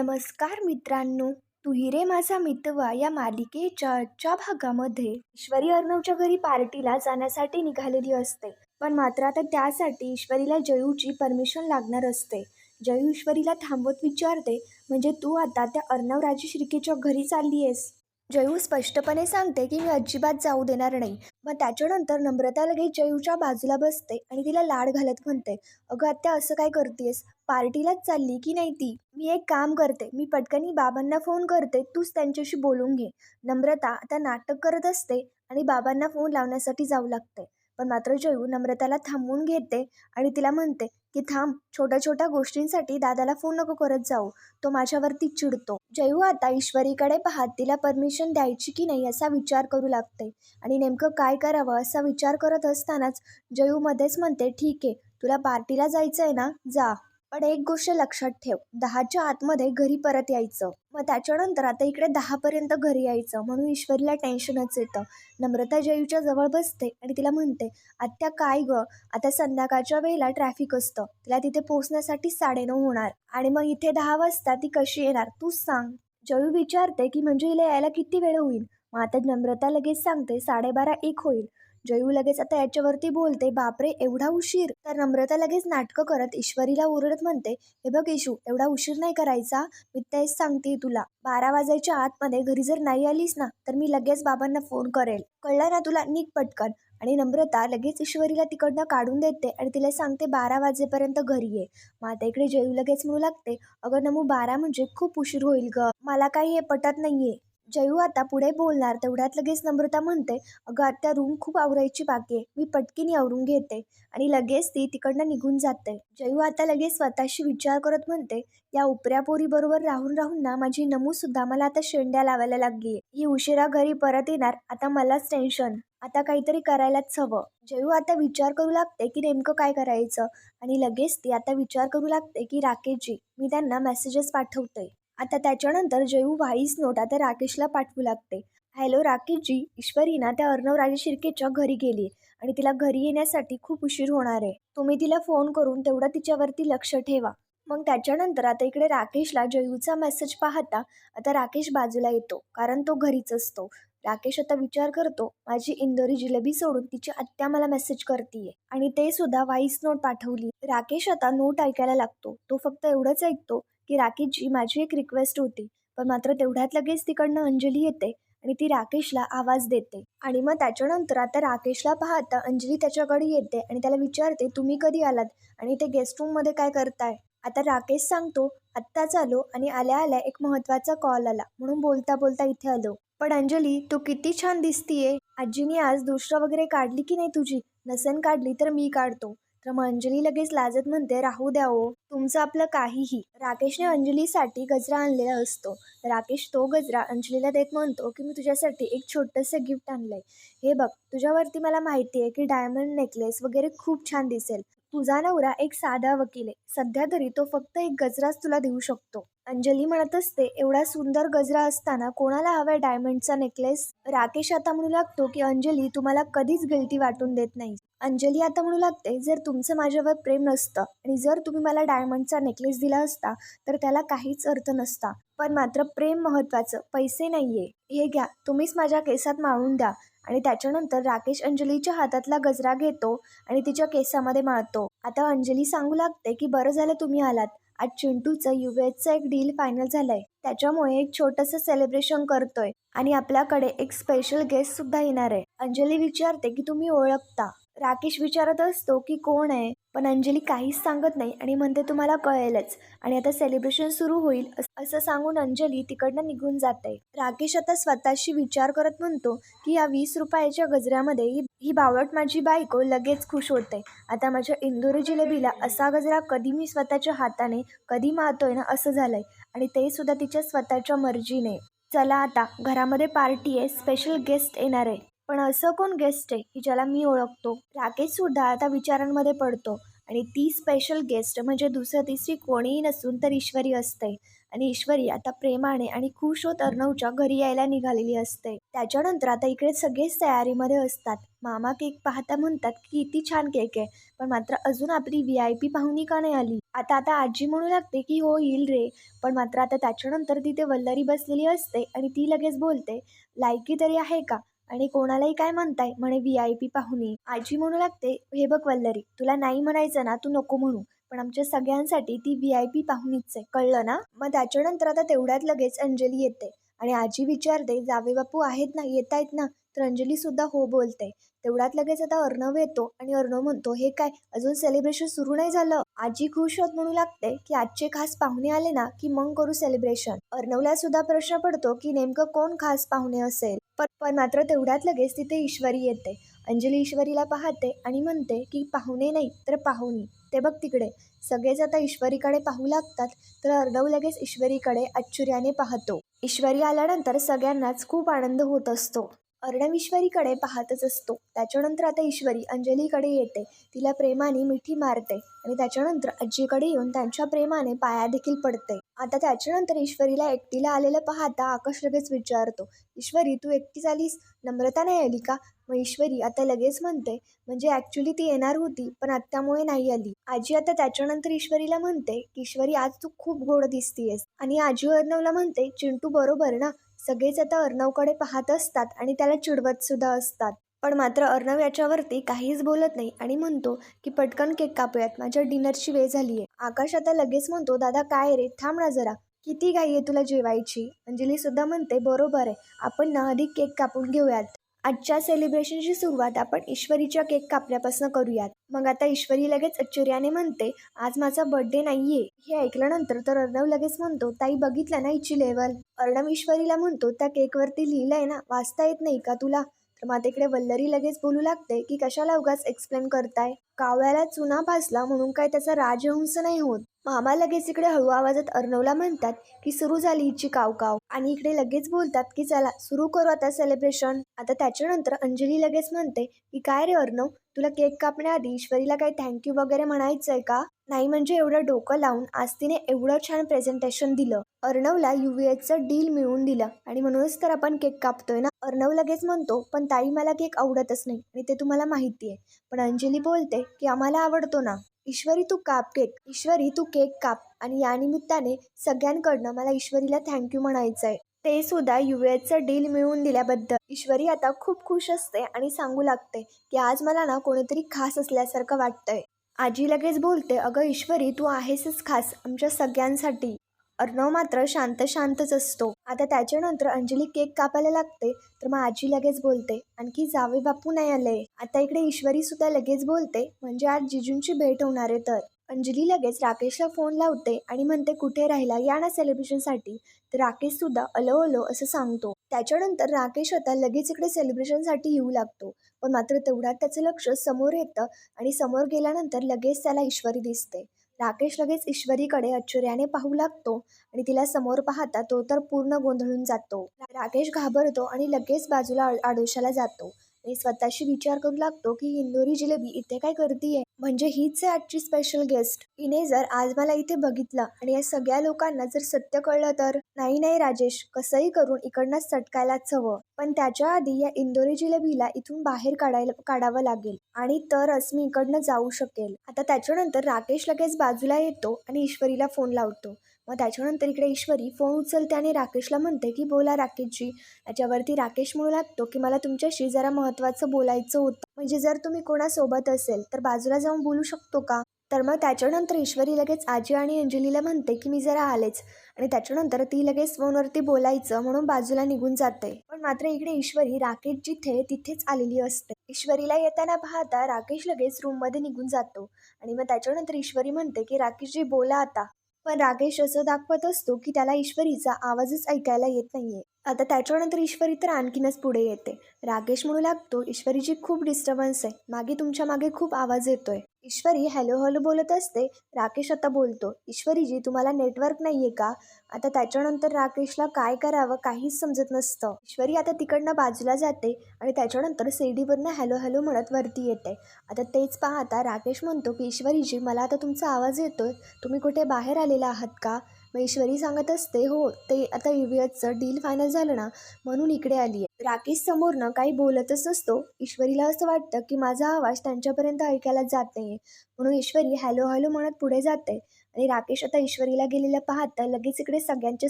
नमस्कार मित्रांनो तू हिरे माझा मितवा या मालिकेच्या आजच्या भागामध्ये. ईश्वरी अर्णवच्या घरी पार्टीला जाण्यासाठी निघालेली असते पण मात्र आता त्यासाठी ईश्वरीला जयूची परमिशन लागणार असते. जयू ईश्वरीला थांबवत विचारते म्हणजे तू आता त्या अर्णव राजे श्रीकेच्या घरी चालली आहेस? जयू स्पष्टपणे सांगते की मी अजिबात जाऊ देणार नाही. मग त्याच्यानंतर नम्रता लगेच जयूच्या बाजूला बसते आणि तिला लाड घालत म्हणते अगं आत्या असं काय करतेस? पार्टीलाच चालली की नाही ती? मी एक काम करते मी पटकनी बाबांना फोन करते तूच त्यांच्याशी बोलून घे. नम्रता आता नाटक करत असते आणि बाबांना फोन लावण्यासाठी जाऊ लागते. पण मात्र जयू नम्रताला थांबवून घेते आणि तिला म्हणते की थांब छोट्या छोट्या गोष्टींसाठी दादाला फोन नको करत जाऊ. तो माझ्यावरती चिडतो. जयू आता ईश्वरीकडे पाहत तिला परमिशन द्यायची की नाही असा विचार करू लागते. आणि नेमकं काय करावं असा विचार करत असतानाच जयू मध्येच म्हणते ठीक आहे तुला पार्टीला जायचं आहे ना? जा. पण एक गोष्ट लक्षात ठेव दहाच्या आतमध्ये घरी परत यायचं. मग त्याच्यानंतर आता इकडे दहापर्यंत घरी यायचं. म्हणून ईश्वरीला टेन्शनच येतं. नम्रता जयूच्या जवळ बसते आणि तिला म्हणते आत्या काय गं? आता संध्याकाळच्या वेळेला ट्रॅफिक असतं. तिला तिथे पोहोचण्यासाठी साडेनऊ होणार. आणि मग इथे दहा वाजता ती कशी येणार? तूच सांग. जयू विचारते की म्हणजे हिला यायला किती वेळ होईल? मग आता नम्रता लगेच सांगते साडेबारा एक होईल. जयू लगेच आता याच्यावरती बोलते बापरे एवढा उशीर. तर नम्रता लगेच नाटकं करत ईश्वरीला ओरडत म्हणते हे बघ इशू एवढा उशीर नाही करायचा? मी तेच सांगते तुला. बारा वाजायच्या आतमध्ये घरी जर नाही आलीस ना तर मी लगेच बाबांना फोन करेल. कळलं ना तुला? निघ पटकन. आणि नम्रता लगेच ईश्वरीला तिकडनं काढून देते आणि तिला सांगते बारा वाजेपर्यंत घरी ये. मग आता इकडे जयू लगेच म्हणू लागते अगं नमू बारा म्हणजे खूप उशीर होईल ग. मला काही हे पटत नाहीये. जयू आता पुढे बोलणार. तेवढ्यात लगेच नम्रता म्हणते अगं आत्या रूम खूप आवरायची बाकी आहे. मी पटकीने आवरून घेते. आणि लगेच ती तिकडनं निघून जाते. जयू आता लगेच स्वतःशी विचार करत म्हणते या उपऱ्या पोरीबरोबर राहून राहून ना माझी नमू सुद्धा मला आता शेंड्या लावायला लागली ही उशिरा घरी परत येणार. आता मलाच टेन्शन आता काहीतरी करायलाच हवं. जयू आता विचार करू लागते की नेमकं काय करायचं. आणि लगेच ती आता विचार करू लागते की राकेशजी मी त्यांना मेसेजेस पाठवते. आता त्याच्यानंतर जयू व्हाईस नोट आता राकेशला पाठवू लागते. हॅलो राकेशजी ईश्वरी ना त्या अर्णव राजे शिर्केच्या घरी गेली आणि तिला घरी येण्यासाठी खूप उशीर होणार आहे. तुम्ही तिला फोन करून तेवढं तिच्यावरती लक्ष ठेवा. मग त्याच्यानंतर आता इकडे राकेशला जयूचा मेसेज पाहता आता राकेश बाजूला येतो कारण तो घरीच असतो. राकेश आता विचार करतो माझी इंदोरी जिलेबी सोडून तिची आत्या मला मेसेज करतीये. आणि ते सुद्धा व्हॉइस नोट पाठवली. राकेश आता नोट ऐकायला लागतो. तो फक्त एवढंच ऐकतो की राकेशजी माझी एक रिक्वेस्ट होती. पण मात्र तेवढ्यात लगेच तिकडनं अंजली येते आणि ती राकेशला आवाज देते. आणि मग त्याच्यानंतर आता राकेशला पाहता अंजली त्याच्याकडे येते आणि त्याला विचारते तुम्ही कधी आलात आणि ते गेस्ट रूममध्ये काय करताय? आता राकेश सांगतो आत्ताच आलो आणि आल्या आल्या एक महत्त्वाचा कॉल आला. म्हणून बोलता बोलता इथे आलो. पण अंजली तू किती छान दिसतीये. आजीने आज दुसरं वगैरे काढली की नाही तुझी? नसेन काढली तर मी काढतो. तर मग अंजली लगेच लाजत म्हणते राहू द्या ओ. तुमचं आपलं काहीही. राकेशने अंजलीसाठी गजरा आणलेला असतो. राकेश तो गजरा अंजलीला देत म्हणतो की मी तुझ्यासाठी एक छोटंसं गिफ्ट आणलंय. हे बघ तुझ्यावरती मला माहिती आहे की डायमंड नेकलेस वगैरे खूप छान दिसेल. तुझा नवरा एक साधा वकील आहे. सध्या तरी तो फक्त एक गजराच तुला देऊ शकतो. अंजली म्हणत असते एवढा सुंदर गजरा असताना कोणाला हवाय डायमंडचा नेकलेस? राकेश आता म्हणू लागतो की अंजली तुम्हाला कधीच गिल्टी वाटून देत नाही. अंजली आता म्हणू लागते जर तुमचं माझ्यावर प्रेम नसतं आणि जर तुम्ही मला डायमंडचा नेकलेस दिला असता तर त्याला काहीच अर्थ नसता. पण मात्र प्रेम महत्वाचं पैसे नाहीये. हे घ्या तुम्हीच माझ्या केसात माळून द्या आणि त्याच्यानंतर राकेश अंजलीच्या हातातला गजरा घेतो आणि तिच्या केसामध्ये माळतो. आता अंजली सांगू लागते की बरं झालं तुम्ही आलात. आज चिंटूचं युएसचं एक डील फायनल झालंय. त्याच्यामुळे एक छोटंसं सेलिब्रेशन करतोय आणि आपल्याकडे एक स्पेशल गेस्ट सुद्धा येणार आहे. अंजली विचारते की तुम्ही ओळखता? राकेश विचारत असतो की कोण आहे? पण अंजली काहीच सांगत नाही आणि म्हणते तुम्हाला कळेलच. आणि आता सेलिब्रेशन सुरू होईल असं सांगून अंजली तिकडनं निघून जाते. राकेश आता स्वतःशी विचार करत म्हणतो की या वीस रुपयाच्या गजऱ्यामध्ये ही ही माझी बायको लगेच खुश होते. आता माझ्या इंदोरी जिलेबीला असा गजरा कधी मी स्वतःच्या हाताने कधी मारतोय ना असं झालंय. आणि ते सुद्धा तिच्या स्वतःच्या मर्जीने. चला आता घरामध्ये पार्टी आहे. स्पेशल गेस्ट येणार आहे. पण असं कोण गेस्ट आहे की ज्याला मी ओळखतो? राकेश सुद्धा आता विचारांमध्ये पडतो. आणि ती स्पेशल गेस्ट म्हणजे दुसरं तिसरी कोणीही नसून तर ईश्वरी असते. आणि ईश्वरी आता प्रेमाने आणि खुश होत अर्णवच्या घरी यायला निघालेली असते. त्याच्यानंतर आता इकडे सगळेच तयारीमध्ये असतात. मामा केक पाहता म्हणतात की किती छान केक आहे. पण मात्र अजून आपली व्ही आय पी पाहुणी का नाही आली? आता आता आजी म्हणू लागते की हो येईल रे. पण मात्र आता त्याच्यानंतर तिथे वल्लरी बसलेली असते आणि ती लगेच बोलते लायकी तरी आहे का? आणि कोणालाही काय म्हणताय म्हणे व्ही आय पी पाहुणे. आजी म्हणू लागते हे बघ वल्लरी तुला नाही म्हणायचं ना तू नको म्हणू. पण आमच्या सगळ्यांसाठी ती व्ही आय पी पाहुणीच आहे कळलं ना? मग त्याच्यानंतर आता तेवढ्यात लगेच अंजली येते. आणि आजी विचारते जावे बापू आहेत ना येत आहेत ना? तर अंजली सुद्धा हो बोलते. तेवढ्यात लगेच आता अर्णव येतो आणि अर्णव म्हणतो हे काय अजून सेलिब्रेशन सुरू नाही झालं? आजी खुश होत म्हणू लागते की आजचे खास पाहुणे आले ना की मग करू सेलिब्रेशन अर्णवला सुद्धा प्रश्न पडतो की नेमकं कोण खास पाहुणे असेल? पण पण मात्र तेवढ्यात लगेच तिथे ईश्वरी येते. अंजली ईश्वरीला पाहते आणि म्हणते की पाहुणे नाही तर पाहुणी. ते बघ तिकडे. सगळेच आता ईश्वरीकडे पाहू लागतात तर अर्णव लगेच ईश्वरीकडे आश्चर्याने पाहतो. ईश्वरी आल्यानंतर सगळ्यांनाच खूप आनंद होत असतो. अर्णव ईश्वरीकडे पाहतच असतो. त्याच्यानंतर आता ईश्वरी अंजलीकडे येते. तिला प्रेमाने मिठी मारते आणि त्याच्यानंतर आजीकडे येऊन त्यांच्या प्रेमाने पाया देखील पडते. आता त्याच्यानंतर ईश्वरीला एकटीला आलेलं पाहता आकाश लगेच विचारतो ईश्वरी तू एकटीच आलीस? नम्रता नाही आली का? मग ईश्वरी आता लगेच म्हणते म्हणजे ॲक्च्युली ती येणार होती पण आत्यामुळे नाही आली. आजी आता त्याच्यानंतर ईश्वरीला म्हणते की ईश्वरी आज तू खूप गोड दिसतीयस. आणि आजी अर्णवला म्हणते चिंटू बरोबर ना? सगळेच आता अर्णवकडे पाहत असतात आणि त्याला चिडवत सुद्धा असतात. पण मात्र अर्णव याच्यावरती काहीच बोलत नाही आणि म्हणतो की पटकन केक कापूयात माझ्या डिनरची वेळ झाली आहे आकाश आता लगेच म्हणतो दादा काय रे? थांब ना जरा. किती घाई आहे तुला जेवायची? अंजली सुद्धा म्हणते बरोबर आहे. आपण ना आधी केक कापून घेऊयात. आजच्या सेलिब्रेशनची सुरुवात आपण ईश्वरीच्या केक कापल्यापासून करूयात. मग आता ईश्वरी लगेच आश्चर्याने म्हणते आज माझा बर्थडे नाहीये. हे ऐकल्यानंतर तर अर्णव लगेच म्हणतो ताई बघितलं ना हिची लेवल अर्णव ईश्वरीला म्हणतो त्या केकवरती लिहिलंय ना वाचता येत नाही का तुला? तर मग इकडे वल्लरी लगेच बोलू लागते की कशाला उगाच एक्सप्लेन करताय? कावळ्याला चुना भासला म्हणून काय त्याचा राजहंस नाही होत? मामा लगेच इकडे हळू आवाजात अर्णवला म्हणतात की सुरू झाली हिची काव काव आणि इकडे लगेच बोलतात की चला सुरू करू आता सेलिब्रेशन आता त्याच्यानंतर अंजली लगेच म्हणते की काय रे अर्णव तुला केक कापण्याआधी ईश्वरीला काही थँक्यू वगैरे म्हणायचंय का? नाही म्हणजे एवढं डोकं लावून आज तिने एवढं छान प्रेझेंटेशन दिलं. अर्णवला युव्हीएचं डील मिळवून दिलं. आणि म्हणूनच तर आपण केक कापतोय ना? अर्णव लगेच म्हणतो पण ताई मला केक आवडतच नाही आणि ते तुम्हाला माहिती आहे पण अंजली बोलते की आम्हाला आवडतो ना. ईश्वरी तू काप केक ईश्वरी तू केक काप. आणि या निमित्ताने सगळ्यांकडनं मला ईश्वरीला थँक्यू म्हणायचं आहे ते सुद्धा युएचं डील मिळवून दिल्याबद्दल. ईश्वरी आता खूप खुश असते आणि सांगू लागते की आज मला ना कोणीतरी खास असल्यासारखं वाटतंय. आजी लगेच बोलते अगं ईश्वरी तू आहेसच खास आमच्या सगळ्यांसाठी. अर्णव मात्र शांत शांतच असतो. आता त्याच्यानंतर अंजली केक कापायला लागते तर मग आजी लगेच बोलते आणखी जावे बापू नाही आले. आता इकडे ईश्वरी सुद्धा लगेच बोलते म्हणजे आज जिजूंची भेट होणार आहे तर. अंजली लगेच राकेशला फोन लावते आणि म्हणते कुठे राहिला? या ना सेलिब्रेशनसाठी. तर राकेश सुद्धा अलो अलो असं सांगतो. त्याच्यानंतर राकेश आता लगेच इकडे सेलिब्रेशनसाठी येऊ लागतो. पण मात्र तेवढ्यात त्याचं लक्ष समोर येतं आणि समोर गेल्यानंतर लगेच त्याला ईश्वरी दिसते. राकेश लगेच ईश्वरीकडे आश्चर्याने पाहू लागतो आणि तिला समोर पाहता तो तर पूर्ण गोंधळून जातो. राकेश घाबरतो आणि लगेच बाजूला आडोशाला जातो. मी स्वतःशी विचार करू लागतो की इंदोरी जिलेबी इथे काय करतीये? म्हणजे हीच आहे आजची स्पेशल गेस्ट हिने जर आज मला इथे बघितलं आणि या सगळ्या लोकांना जर सत्य कळलं तर? नाही नाही राजेश. कसंही करून इकडनंच सटकायलाच हवं. पण त्याच्या आधी या इंदोरी जिलेबीला इथून बाहेर काढायला काढावं लागेल. आणि तरच मी इकडनं जाऊ शकेल. आता त्याच्यानंतर राकेश लगेच बाजूला येतो आणि ईश्वरीला फोन लावतो. मग त्याच्यानंतर इकडे ईश्वरी फोन उचलते आणि राकेशला म्हणते की बोला राकेशजी. याच्यावरती राकेश म्हणू लागतो की मला तुमच्याशी जरा महत्त्वाचं बोलायचं होतं. म्हणजे जर तुम्ही कोणासोबत असेल तर बाजूला जाऊन बोलू शकतो का? तर मग त्याच्यानंतर ईश्वरी लगेच आजी आणि अंजलीला म्हणते की मी जरा आलेच. आणि त्याच्यानंतर ती लगेच फोनवरती बोलायचं म्हणून बाजूला निघून जाते. पण मात्र इकडे ईश्वरी राकेश जिथे तिथेच आलेली असते. ईश्वरीला येताना पाहता राकेश लगेच रूममध्ये निघून जातो. आणि मग त्याच्यानंतर ईश्वरी म्हणते की राकेशजी बोला आता. पण राकेश असं दाखवत असतो की त्याला ईश्वरीचा आवाजच ऐकायला येत नाहीये. आता त्याच्यानंतर ईश्वरी तर आणखीनच पुढे येते. राकेश म्हणू लागतो ईश्वरीची खूप डिस्टर्बन्स आहे. मागे तुमच्या मागे खूप आवाज येतोय. ईश्वरी हॅलो हॅलो बोलत असते. राकेश आता बोलतो ईश्वरीजी तुम्हाला नेटवर्क नाहीये का? आता त्याच्यानंतर राकेशला काय करावं काहीच समजत नसतं. ईश्वरी आता तिकडनं बाजूला जाते आणि त्याच्यानंतर सीडीवरनं हॅलो हॅलो म्हणत वरती येते. आता तेच पाहता राकेश म्हणतो की ईश्वरीजी मला आता तुमचा आवाज येतोय. तुम्ही कुठे बाहेर आलेला आहात का? मग ईश्वरी सांगत असते हो ते आता ईव्हीएसचं डील फायनल झालं ना म्हणून इकडे आली आहे. राकेश समोरनं काही बोलतच नसतो. ईश्वरीला असं वाटतं की माझा आवाज त्यांच्यापर्यंत ऐकायला जात नाही म्हणून ईश्वरी हॅलो हॅलो म्हणत पुढे जाते आणि राकेश आता ईश्वरीला गेलेलं पाहता लगेच इकडे सगळ्यांच्या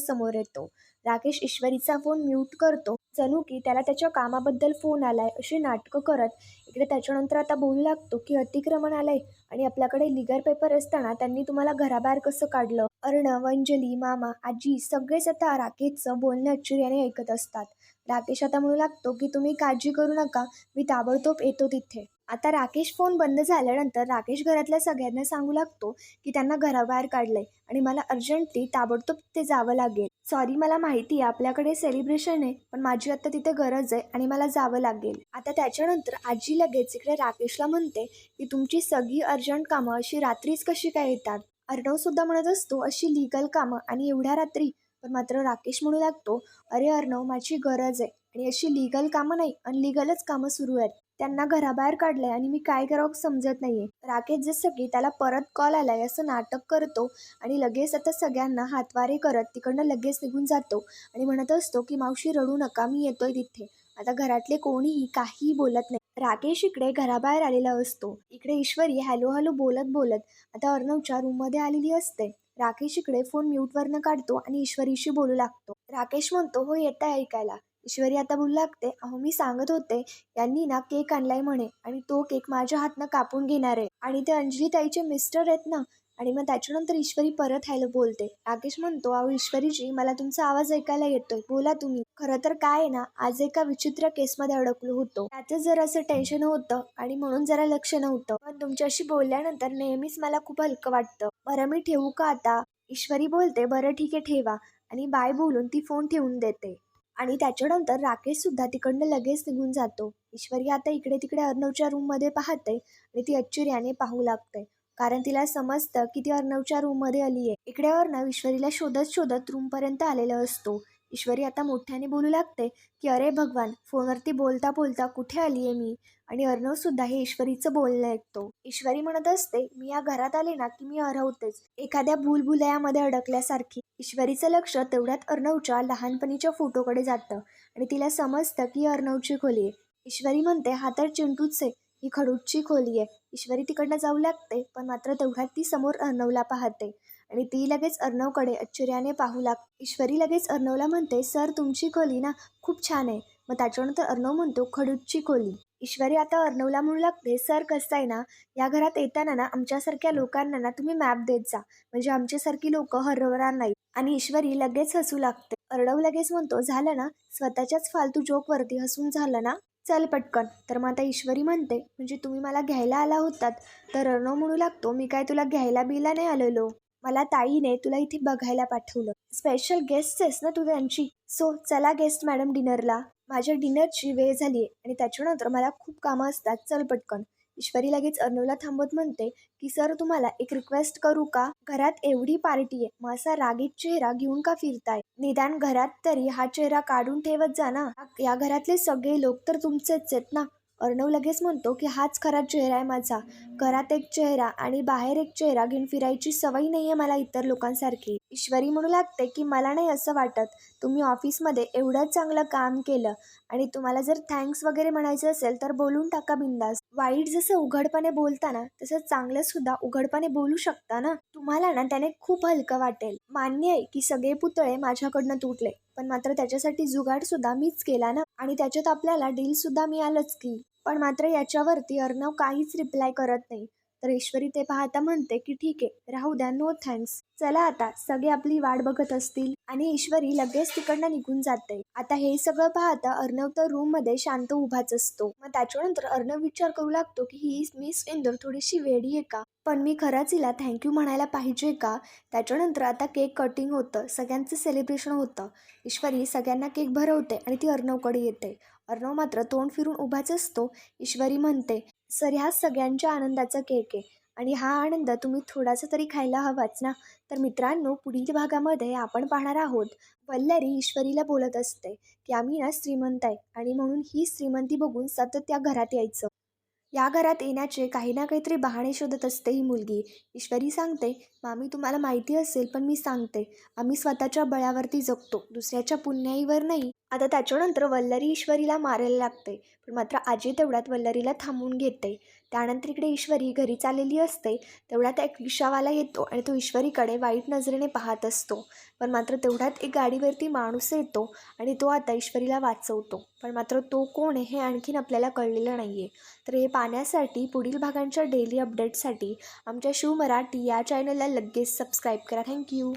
समोर येतो. राकेश ईश्वरीचा फोन म्यूट करतो. जणू की त्याला त्याच्या कामाबद्दल फोन आलाय अशी नाटकं करत. इकडे त्याच्यानंतर आता बोलू लागतो की अतिक्रमण आलंय आणि आपल्याकडे लिगर पेपर असताना त्यांनी तुम्हाला घराबाहेर कसं काढलं? अर्णव अंजली मामा आजी सगळेच आता राकेशचं बोलणं आश्चर्याने ऐकत असतात. राकेश आता म्हणू लागतो की तुम्ही काळजी करू नका मी ताबडतोब येतो तिथे. आता राकेश फोन बंद झाल्यानंतर राकेश घरातल्या सगळ्यांना सांगू लागतो की त्यांना घराबाहेर काढलंय आणि मला अर्जंटली ताबडतोब ते जावं लागेल. सॉरी मला माहिती आहे आपल्याकडे सेलिब्रेशन आहे पण माझी आता तिथे गरज आहे आणि मला जावं लागेल. आता त्याच्यानंतर आजी लगेच इकडे राकेशला म्हणते की तुमची सगळी अर्जंट कामं अशी रात्रीच कशी काय येतात? अर्णव सुद्धा म्हणत असतो अशी लिगल कामं आणि एवढ्या रात्री. पण मात्र राकेश म्हणू लागतो अरे अर्णव माझी गरज आहे आणि अशी लिगल कामं नाही अनलिगलच कामं सुरू आहेत. त्यांना घराबाहेर काढलंय आणि मी काय करावं समजत नाहीये. राकेश जसं की त्याला परत कॉल आलाय असं नाटक करतो आणि लगेच आता सगळ्यांना हातवारे करत तिकडनं लगेच निघून जातो आणि म्हणत असतो की मावशी रडू नका मी येतोय तिथे. आता घरातले कोणीही काहीही बोलत नाही. राकेश इकडे घराबाहेर आलेला असतो. इकडे ईश्वरी हॅलो हॅलो बोलत बोलत आता अर्णवच्या रूममध्ये आलेली असते. राकेश इकडे फोन म्यूटवरनं काढतो आणि ईश्वरीशी बोलू लागतो. राकेश म्हणतो हो येत ऐकायला. ईश्वरी आता बोलू लागते अहो मी सांगत होते यांनी ना केक आणलाय म्हणे आणि तो केक माझ्या हातनं कापून घेणार आहे. आणि ते अंजली ताईचे मिस्टर आहेत ना आणि मग त्याच्यानंतर ईश्वरी परत हॅलो बोलते. राकेश म्हणतो अहो ईश्वरीजी मला तुमचा आवाज ऐकायला येतोय. बोला तुम्ही. खरं तर काय आहे ना आज एका विचित्र केसमध्ये अडकलो होतो. त्याचं जरा असं टेन्शन होतं आणि म्हणून जरा लक्ष नव्हतं पण तुमच्याशी बोलल्यानंतर नेहमीच मला खूप हलकं वाटतं. बरं मी ठेवू का आता? ईश्वरी बोलते बरं ठीक आहे ठेवा. आणि बाय बोलून ती फोन ठेवून देते. आणि त्याच्यानंतर राकेश सुद्धा तिकडनं लगेच निघून जातो. ईश्वरी आता इकडे तिकडे अर्णवच्या रूममध्ये पाहते आणि ती आश्चर्याने पाहू लागते कारण तिला समजतं की ती अर्णवच्या रूममध्ये आली आहे इकडे अर्णव ईश्वरीला शोधत शोधत रूमपर्यंत आलेला असतो. ईश्वरी आता मोठ्याने बोलू लागते की अरे भगवान फोनवरती बोलता बोलता कुठे आली आहे मी? आणि अर्णव सुद्धा हे ईश्वरीचं बोलणं ऐकतो. ईश्वरी म्हणत असते मी या घरात आले ना की मी हरवतेच एखाद्या भूलभुलयामध्ये अडकल्यासारखी. ईश्वरीचं लक्ष तेवढ्यात अर्णवच्या लहानपणीच्या फोटोकडे जातं आणि तिला समजतं की अर्णवची खोली आहे. ईश्वरी म्हणते हा तर चिंटूच आहे. ही खडूची खोली आहे. ईश्वरी तिकडनं जाऊ लागते पण मात्र तेवढ्यात ती समोर अर्णवला पाहते. आणि ती लगेच अर्णवकडे आश्चर्याने पाहू लाग ईश्वरी लगेच अर्णवला म्हणते सर तुमची खोली ना खूप छान आहे. मग त्याच्यानंतर अर्णव म्हणतो खडूची खोली. ईश्वरी आता अर्णवला म्हणू लागते सर कसं आहे ना या घरात येताना ना आमच्यासारख्या लोकांना ना तुम्ही मॅप देत जा. म्हणजे आमच्यासारखी लोक हरवणार नाही. आणि ईश्वरी लगेच हसू लागते. अर्णव लगेच म्हणतो झालं ना स्वतःच्याच फालतू जोकवरती हसून झालं ना चल पटकन. तर मग आता ईश्वरी म्हणते म्हणजे तुम्ही मला घ्यायला आला होतात. तर अर्णव म्हणू लागतो मी काय तुला घ्यायला बिला नाही आलेलो. मला ताईने तुला इथे बघायला पाठवलं. स्पेशल गेस्ट आहेस ना तू त्यांची? सो चला गेस्ट मॅडम डिनरला माझ्या डिनरची वेळ झाली आहे आणि त्याच्यानंतर मला खूप कामं असतात. चल पटकन. ईश्वरी लगेच अर्णवला थांबत म्हणते की सर तुम्हाला एक रिक्वेस्ट करू का? घरात एवढी पार्टी आहे. मग असा रागीत चेहरा घेऊन का फिरताय? निदान घरात तरी हा चेहरा काढून ठेवत जा ना. या घरातले सगळे लोक तर तुमचेच आहेत ना. अर्णव लगेच म्हणतो की हाच खरा चेहरा आहे माझा. घरात एक चेहरा आणि बाहेर एक चेहरा घेऊन फिरायची सवय नाही आहे मला इतर लोकांसारखी. ईश्वरी म्हणू लागते की मला नाही असं वाटत. तुम्ही ऑफिसमध्ये एवढं चांगलं काम केलं आणि तुम्हाला जर थँक्स वगैरे म्हणायचं असेल तर बोलून टाका बिंदास. वाईट जसं उघडपणे बोलताना तसं चांगलं सुद्धा उघडपणे बोलू शकता ना. तुम्हाला ना त्याने खूप हलकं वाटेल. मान्य आहे की सगळे पुतळे माझ्याकडनं तुटले पण मात्र त्याच्यासाठी जुगाड सुद्धा मीच केला ना. आणि त्याच्यात आपल्याला डील सुद्धा मिळालंच की. पण मात्र याच्यावरती अर्णव काहीच रिप्लाय करत नाही. तर ईश्वरी ते पाहता म्हणते की ठीक आहे राहू द्या नो थँक्स चला आता सगळे आपली वाट बघत असतील आणि ईश्वरी लगेच तिकडनं निघून जाते. आता हे सगळं पाहता अर्णव तर रूममध्ये शांत उभाच असतो. मग त्याच्यानंतर अर्णव विचार करू लागतो की ही मिस इंदोर थोडीशी वेडी आहे का? पण मी खरंच हिला थँक्यू म्हणायला पाहिजे का? त्याच्यानंतर आता केक कटिंग होतं सगळ्यांचं सेलिब्रेशन होतं. ईश्वरी सगळ्यांना केक भरवते आणि ती अर्णवकडे येते. अर्णव मात्र तोंड फिरून उभाच असतो. ईश्वरी म्हणते सर ह्या सगळ्यांच्या आनंदाचा केक आहे. आणि हा आनंद तुम्ही थोडासा तरी खायला हवाच ना? तर मित्रांनो पुढील भागामध्ये आपण पाहणार आहोत वल्लरी ईश्वरीला बोलत असते की आम्ही ना श्रीमंत आहे आणि म्हणून ही श्रीमंती बघून सतत त्या घरात यायचं. या घरात येण्याचे काही ना काहीतरी बहाणे शोधत असते ही मुलगी. ईश्वरी सांगते मामी तुम्हाला माहिती असेल पण मी सांगते. आम्ही स्वतःच्या बळावरती जगतो. दुसऱ्याच्या पुण्याईवर नाही. आता त्याच्यानंतर वल्लरी ईश्वरीला मारायला लागते. पण मात्र आजी तेवढ्यात वल्लरीला थांबून घेते. त्यानंतर इकडे ईश्वरी घरी चाललेली असते तेवढ्यात एक रिक्षावाला येतो आणि तो ईश्वरीकडे वाईट नजरेने पाहत असतो. पण मात्र तेवढ्यात एक गाडीवरती माणूस येतो आणि तो आता ईश्वरीला वाचवतो. पण मात्र तो कोण आहे हे आणखीन आपल्याला कळलेलं नाही आहे तर हे पाहण्यासाठी पुढील भागांच्या डेली अपडेटसाठी आमच्या शिव मराठी या चॅनलला लगेच सबस्क्राईब करा. थँक्यू